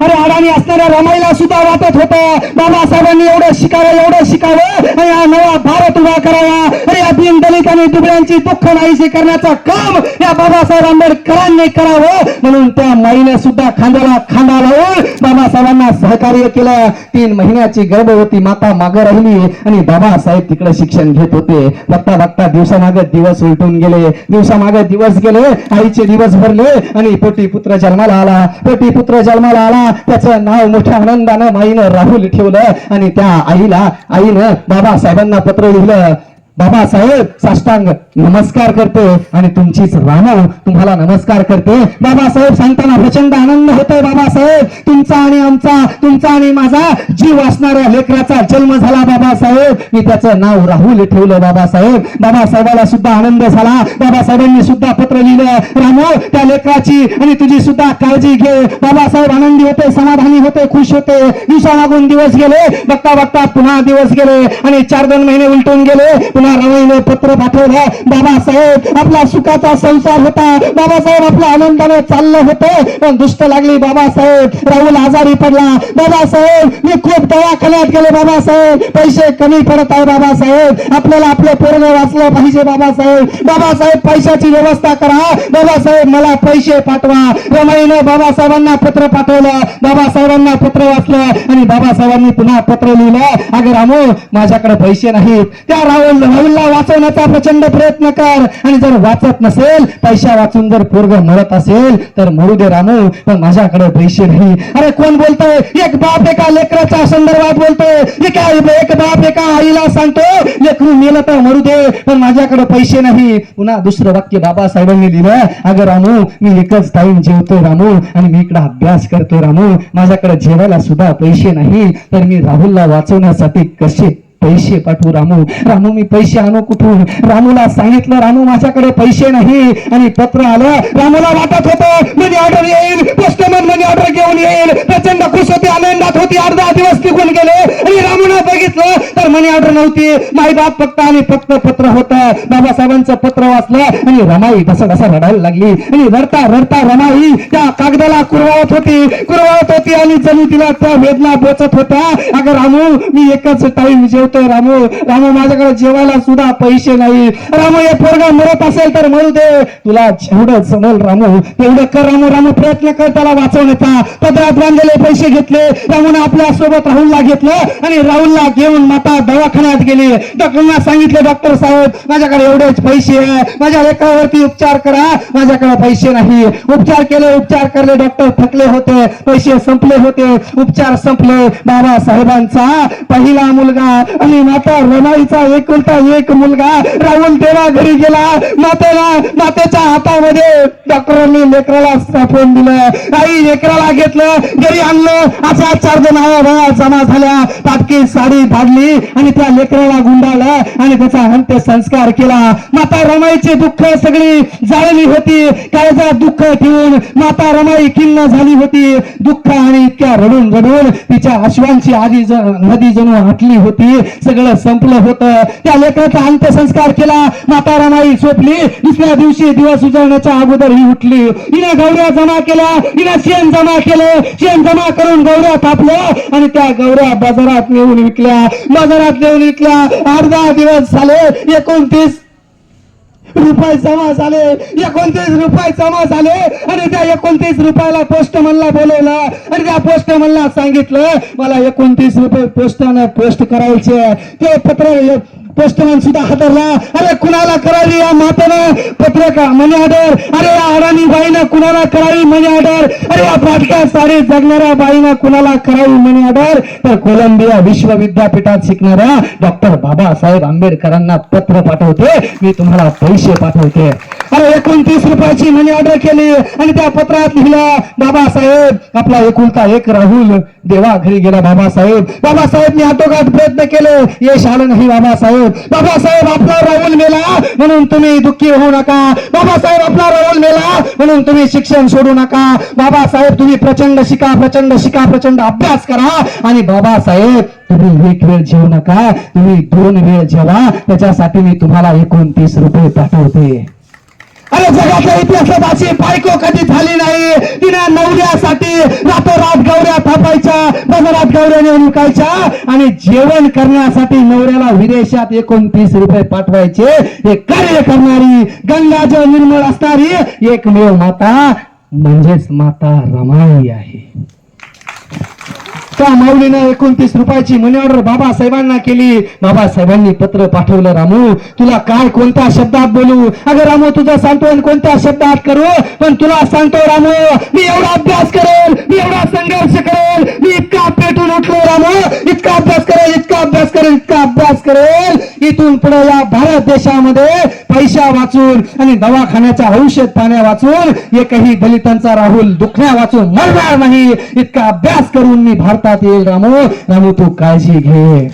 अरे अडाणी असणाऱ्या रमाईला सुद्धा वाटत होतं. बाबासाहेबांनी एवढं शिकावं एवढं शिकावं. आणि हा नवा भारत उभा करावा. अरे या दीन दलित आणि दुबळ्यांची दुःख नाहीशी करण्याचं काम या बाबासाहेब आंबेडकरांनी करावं. म्हणून त्या माईने सुद्धा खांद्याला खांदा लावून बाबासाहेबांना सहकार्य केलं. तीन महिन्याची गर्भवती माता मागं राहिली आणि बाबासाहेब तिकडे शिक्षण घेत होते. बघता बघता दिवसामागे दिवस उलटून गेले. दिवसामागे दिवस गेले आईचे दिवस भरले आणि पोटी पुत्र जन्माला आला. पोटी पुत्र जन्माला आला त्याचं नाव मोठ्या आनंदानं माईनं राहुल ठेवलं आणि त्या आईला आईनं बाबासाहेबांना पत्र लिहिलं. बाबासाहेब साष्टांग नमस्कार करते आणि तुमचीच रानो तुम्हाला नमस्कार करते. बाबासाहेब सांगताना प्रचंड आनंद होतोय बाबासाहेब. तुमचा आणि आमचा तुमचा आणि माझा जीव असणाऱ्या लेकराचा जन्म झाला बाबासाहेब. मी त्याचं नाव राहुल ठेवलं बाबासाहेब. बाबासाहेबाला सुद्धा आनंद झाला. बाबासाहेबांनी सुद्धा पत्र लिहिलं रामो त्या लेकराची आणि तुझी सुद्धा काळजी घे. बाबासाहेब आनंदी होते समाधानी होते खुश होते. दिवसा दिवसामागून दिवस गेले बघता बघता पुन्हा दिवस गेले आणि चार दोन महिने उलटून गेले. पुन्हा बाबा रवईने पत्र पाठवलं. बाबासाहेब आपला सुखाचा संसार होता. बाबासाहेब आपल्या आनंदाने चाललं होतं. पण दुष्ट लागली बाबासाहेब. राहुल आजारी पडला. बाबासाहेब मी खूप दवाखान्यात गेले बाबासाहेब. पैसे कमी पडत आहे बाबासाहेब. आपल्याला आपलं पोरग वाचलं पाहिजे बाबासाहेब. बाबासाहेब पैशाची व्यवस्था करा. बाबासाहेब मला पैसे पाठवा. रमाईनं बाबासाहेबांना पत्र पाठवलं. बाबासाहेबांना पत्र वाचलं. आणि बाबासाहेबांनी पुन्हा पत्र लिहिलं. अगं रामू माझ्याकडे पैसे नाहीत. त्या राहुल राहुलला वाचवण्याचा प्रचंड प्रयत्न कर. आणि जर वाचत नसेल पैसा वाचून जर पोरग मरत असेल तर मरू दे रामू पण माझ्याकडे पैसे नाही. अरे कोण बोलतोय? एक बाप एका लेकराच्या संदर्भात बोलतोय. एका एक बाप एका आईला सांगतो? लेकरू मेलं तर मरू दे पण माझ्याकडे पैसे नाही. पुन्हा दुसरं वाक्य बाबासाहेबांनी लिहिलं अगं रामू मी एकच टाईम जेवतोय रामू आणि मी इकडे अभ्यास करतोय रामू. माझ्याकडे जेवायला सुद्धा पैसे नाही तर मी राहुलला वाचवण्यासाठी कसे पैसे पाठवू रामू. रामू मी पैसे आणू कुठून? रामूला सांगितलं रामू माझ्याकडे पैसे नाही. आणि पत्र आलं रामूला वाटत होतं मनी ऑर्डर येईल. पोस्टमन मनी ऑर्डर घेऊन येईल. प्रचंड खुश होते आनंदात होती अर्धा दिवस निघून गेले. आणि रामूला बघितलं तर मनी ऑर्डर नव्हती. माई बाप फक्त आणि फक्त पत्र होतं. बाबासाहेबांचं पत्र वाचलं आणि रमाई घसा घसा रडायला लागली. आणि रडता रडता रमाई त्या कागदाला कुरवाळत होती. कुरवाळत होती आणि जणू तिला त्या वेदना बोचत होत्या. अगं रामू मी एकच टाइम जेवतोय रामू. रामू माझ्याकडे जेवायला सुद्धा पैसे नाही. रामू हे पोरगा मरत असेल तर मरू दे. तुला जेवढं जमल रामू तेवढं कर रामू. रामू प्रयत्न कर त्याला वाचवण्याचा. पदरात बांधलेले पैसे घेतले. रामून आपल्यासोबत राहुलला घेतलं आणि राहुलला घेऊन माता दवाखान्यात गेली. डॉक्टरना सांगितले डॉक्टर साहेब माझ्याकडे एवढेच पैसे आहे. माझ्या लेकरावरती उपचार करा. माझ्याकडे पैसे नाही. उपचार केले उपचार करले. डॉक्टर थकले होते. पैसे संपले होते. उपचार संपले. बाबासाहेबांचा पहिला मुलगा आणि माता रमाईचा एकुलता एक मुलगा राहुल तेव्हा घरी गेला. मातेला मातेच्या हातामध्ये डॉक्टरांनी लेकराला साठवून दिलं. आई लेकराला घेतलं घरी आणलं. अशा चार जण आया जमा झाल्या. पाटकी साडी फाडली आणि त्या लेकराला गुंडाळलं आणि त्याचा अंत्य संस्कार केला. माता रमाईची दुःख सगळी जाळली होती. काळजा दुःख ठेवून माता रमाई खिन्न झाली होती. दुःख आणि इतक्या रडून रडून तिच्या अश्वांची आधी ज- नदी जणू आटली होती. सगळं संपलं होतं. त्या लेकराचा अंत्यसंस्कार केला. माता रामाई झोपली. दुसऱ्या दिवशी दिवस उजळण्याच्या अगोदर ही उठली. हिने गौऱ्या जमा केल्या. हिने शेण जमा केलं. शेण जमा करून गौऱ्या थापल्या आणि त्या गौऱ्या बाजारात नेऊन विकल्या. बाजारात नेऊन विकल्या. अर्धा दिवस झाले. एकोणतीस रुपये जमा झाले एकोणतीस रुपये जमा झाले आणि त्या एकोणतीस रुपयाला पोस्टमनला बोलवलं आणि त्या पोस्टमनला सांगितलं मला एकोणतीस रुपये पोस्टानं पोस्ट करायचे ते पत्र पोस्टमॅन सुद्धा हादरला. अरे कुणाला करावी या मातानं? पत्रकार मनी ऑर्डर. अरे या अडाणी बाईनं कुणाला करावी मनी ऑर्डर? अरे या फाटक्या साडी जगणाऱ्या बाईनं कुणाला करावी मनी ऑर्डर? तर कोलंबिया विश्वविद्यापीठात शिकणाऱ्या डॉक्टर बाबासाहेब आंबेडकरांना पत्र पाठवते. मी तुम्हाला पैसे पाठवते. अरे एकोणतीस रुपयाची मनी ऑर्डर केली आणि त्या पत्रात लिहिलं बाबासाहेब आपला एकुलता एक राहुल देवा घरी गेला बाबासाहेब. बाबासाहेब मी आटोकाट प्रयत्न केले. यश आलं नाही बाबासाहेब. बाबासाहेब आपला राहुल मेला म्हणून तुम्ही दुःखी होऊ नका. बाबासाहेब आपला राहुल मेला म्हणून तुम्ही शिक्षण सोडू नका. बाबासाहेब तुम्ही प्रचंड शिका प्रचंड शिका प्रचंड अभ्यास करा आणि बाबासाहेब तुम्ही एक वेळ जेवू नका. तुम्ही दोन वेळ जेवा. त्याच्यासाठी मी तुम्हाला एकोणतीस रुपये पाठवते. अरे जगाच्या इतिहासाची बायको कधी झाली नाही? तिने नवऱ्यासाठी रातोरात गौऱ्या थापायच्या बाजारात गौऱ्या विकायच्या आणि जेवण करण्यासाठी नवऱ्याला विदेशात एकोणतीस रुपये पाठवायचे. हे कार्य करणारी गंगाजल निर्मळ असणारी एकमेव माता म्हणजेच माता रमाई आहे. का माऊलीनं एकोणतीस रुपयाची मनी ऑर्डर बाबासाहेबांना केली. बाबासाहेबांनी पत्र पाठवलं रामू तुला काय कोणत्या शब्दात बोलू? अगं रामू तुझं सांगतो कोणत्या शब्दात करू? पण तुला सांगतो रामू मी एवढा अभ्यास करेल मी एवढा संघर्ष करेल मी इतका पेटून उठलो रामू इतका अभ्यास करेल इतका अभ्यास करेल इतका अभ्यास करेल. इथून पुढे या भारत देशामध्ये पैसा वाचून आणि दवाखान्याच्या औषध पाण्या वाचून एकही दलितांचा राहुल दुखण्या वाचून मरणार नाही इतका अभ्यास करून मी भारतात येईल रामू. रामू तू काळजी घे.